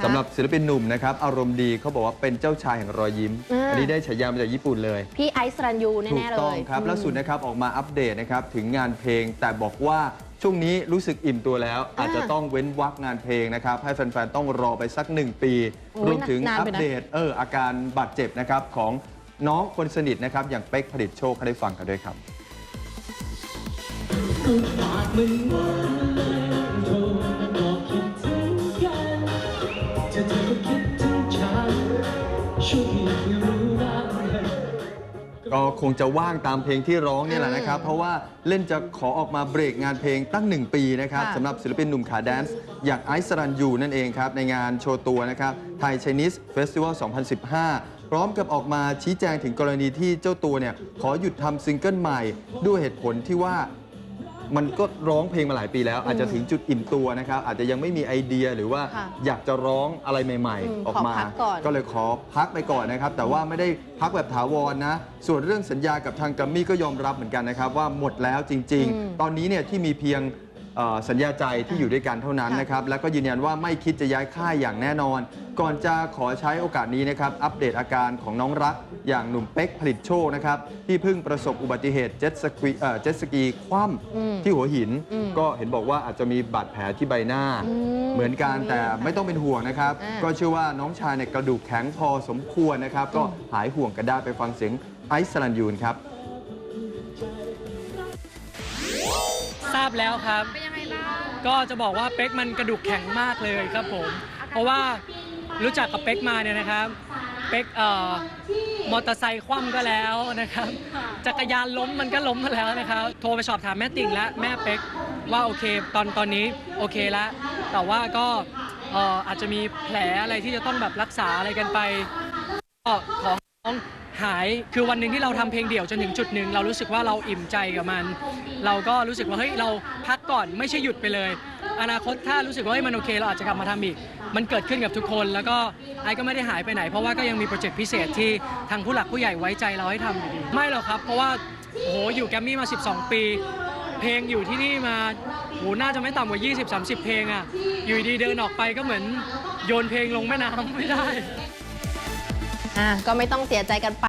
คะสำหรับศิลปินหนุ่มนะครับอารมณ์ดีเขาบอกว่าเป็นเจ้าชายแห่งรอยยิ้ม อ่า อันนี้ได้ฉายามาจากญี่ปุ่นเลย พี่ไอซ์รันยูถูแน่กๆเลย ต้องครับอืมล่าสุดนะครับออกมาอัปเดตนะครับถึงงานเพลง แต่บอกว่าช่วงนี้รู้สึกอิ่มตัวแล้ว อาจจะต้องเว้นวักงานเพลงนะครับ ให้แฟนๆ ต้องรอไปสักหนึ่งปี โอ้ยรวมถึงนานอัไปปนะ เดตเอออาการบาดเจ็บนะครับของน้องคนสนิทนะครับ อย่างเป๊กผลิตโชคให้ได้ฟังกันด้วยครับ ก็ฝากมันไว้ ก็คงจะว่างตามเพลงที่ร้องเนี่ยแหละนะครับอืมเพราะว่าเล่นจะขอออกมาเบรกงานเพลงตั้ง 1 ปีนะครับค่ะสำหรับศิลปินหนุ่มขาแดนซ์อย่างไอซ์สรันยูนั่นเองครับ ในงานโชว์ตัวนะครับไทย Chinese Festival 2015 พร้อมกับออกมาชี้แจงถึงกรณีที่เจ้าตัวเนี่ยขอหยุดทำซิงเกิลใหม่ ด้วยเหตุผลที่ว่า มันก็ร้องเพลงมาหลายปีแล้ว อาจจะถึงจุดอิ่มตัวนะครับ อาจจะยังไม่มีไอเดียหรือว่าค่ะอยากจะร้องอะไรใหม่ อืมๆ ออกมา ขอพักก่อน ก็เลยขอพักไปก่อนนะครับ แต่ว่าไม่ได้พักแบบถาวรนะ ส่วนเรื่องสัญญากับทางกัมมี่ก็ยอมรับเหมือนกันนะครับ ว่าหมดแล้วจริงอืมๆตอนนี้เนี่ยที่มีเพียงเอ่อ สัญญาใจที่อยู่ด้วยกันเท่านั้นค่ะนะครับแล้วก็ยืนยันว่าไม่คิดจะย้ายค่ายอย่างแน่นอน ก่อนจะขอใช้โอกาสนี้นะครับอัปเดตอาการของน้องรักอย่างหนุ่มเป๊กผลิตโชคนะครับที่เพิ่งประสบอุบัติเหตุเจ็ตสกีเอ่อเจ็ตสกีคว่อืมำที่หัวหินอืมก็เห็นบอกว่าอาจจะมีบาดแผลที่ใบหน้าอืมเหมือนกันแต่ไม่ต้องเป็นห่วงนะครับอ่าก็เชื่อว่าน้องชายเนี่ยกระดูกแข็งพอสมควรนะครับ ก็หายห่วงกันได้ไปฟังเสียงไอซ์สลันยูนครับ ทราบแล้วครับ เป็นยังไงบ้างก็จะบอกว่าเป๊กมันกระดูกแข็งมากเลยครับผม เพราะว่ารู้จักกับเป๊กมาเนี่ยนะครับ เป๊กเอ่อมอเตอร์ไซค์คว่ำก็แล้วนะครับ จักรยานล้มมันก็ล้มมาแล้วนะครับ โทรไปสอบถามแม่ติ่งและแม่เป๊กว่าโอเคตอนตอนนี้โอเคแล้วแต่ว่าก็เอ่ออาจจะมีแผลอะไรที่จะต้องแบบรักษาอะไรกันไปก็ขอให้น้อง หายคือวันหนึ่งที่เราทำเพลงเดี่ยวจนถึงจุดหนึ่งเรารู้สึกว่าเราอิ่มใจกับมัน เราก็รู้สึกว่าเฮ้ยเราพักก่อนไม่ใช่หยุดไปเลย อนาคตถ้ารู้สึกว่าเฮ้ยมันโอเคเราอาจจะกลับมาทำอีก มันเกิดขึ้นกับทุกคน แล้วก็ไอ้ก็ไม่ได้หายไปไหน เพราะว่าก็ยังมีโปรเจกต์พิเศษที่ทางผู้หลักผู้ใหญ่ไว้ใจเราให้ทำอยู่ดีไม่หรอกครับเพราะว่าโอ้โหอยู่แกมมี่มา 12 ปี เพลงอยู่ที่นี่มาโหน่าจะไม่ต่ำกว่า 20-30 เพลงอะอยู่ดีเดินออกไปก็เหมือนโยนเพลงลงแม่น้ำไม่ได้อะก็ไม่ต้องเสียใจกันไป